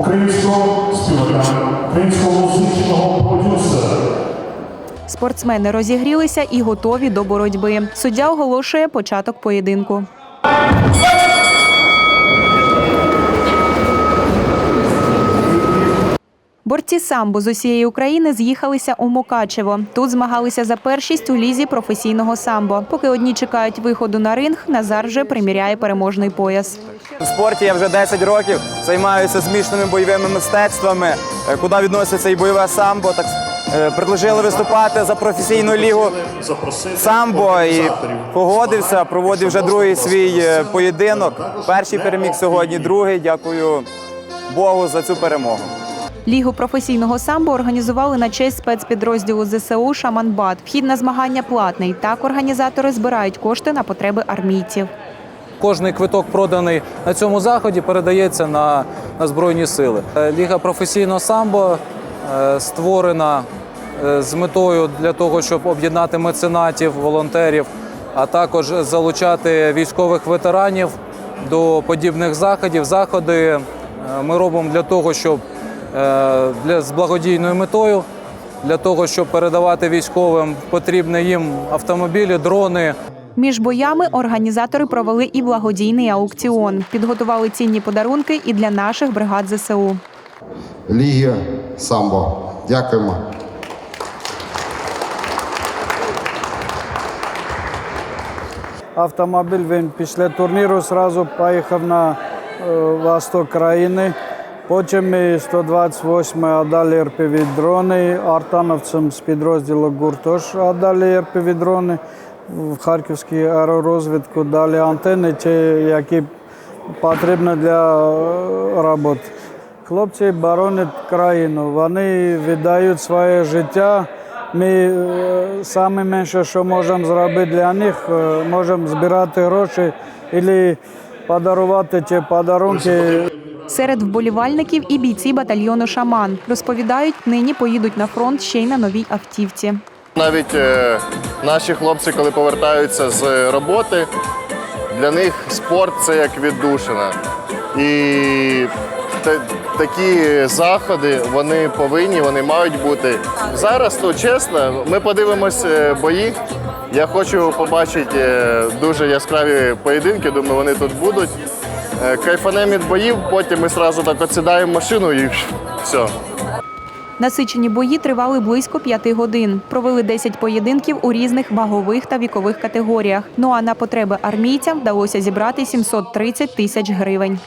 українського співака, українського музичного продюсера. Спортсмени розігрілися і готові до боротьби. Суддя оголошує початок поєдинку. Борці самбо з усієї України з'їхалися у Мукачево. Тут змагалися за першість у лізі професійного самбо. Поки одні чекають виходу на ринг, Назар вже приміряє переможний пояс. В спорті я вже 10 років займаюся змішаними бойовими мистецтвами, е, куди відноситься і бойове самбо. Так е, предложили виступати за професійну лігу самбо і погодився. Проводив вже другий свій е, поєдинок. Перший переміг сьогодні, другий. Дякую Богу за цю перемогу. Лігу професійного самбо організували на честь спецпідрозділу ЗСУ Шаманбат. Вхід на змагання платний. Так організатори збирають кошти на потреби армійців. Кожний квиток, проданий на цьому заході, передається на, на Збройні сили. Е, Ліга професійного самбо е, створена е, з метою для того, щоб об'єднати меценатів, волонтерів, а також залучати військових ветеранів до подібних заходів. Заходи ми робимо для того, щоб для, з благодійною метою, для того, щоб передавати військовим потрібні їм автомобілі, дрони. Між боями організатори провели і благодійний аукціон. Підготували цінні подарунки і для наших бригад ЗСУ. Ліги самбо. Дякуємо. Автомобіль він після турніру зразу поїхав на е, восток країни. Потім ми 128 віддали РПВ дрони, артановцям з підрозділу ГУР теж віддали РПВ дрони. В Харківській аеророзвідку дали антени, ті, які потрібні для е, роботи. Хлопці боронять країну, вони віддають своє життя. Ми е, саме менше, що можемо зробити для них, е, можемо збирати гроші або подарувати ті подарунки. Серед вболівальників і бійці батальйону Шаман розповідають, нині поїдуть на фронт ще й на новій автівці. Навіть е, наші хлопці, коли повертаються з роботи, для них спорт це як віддушина. І та- такі заходи вони повинні, вони мають бути. Зараз, то чесно, ми подивимось е, бої. Я хочу побачити е, дуже яскраві поєдинки, думаю, вони тут будуть. Е, Кайфанемо від боїв, потім ми одразу так отсідаємо машину і все. Насичені бої тривали близько п'яти годин. Провели 10 поєдинків у різних вагових та вікових категоріях. Ну а на потреби армійцям вдалося зібрати 730 тисяч гривень.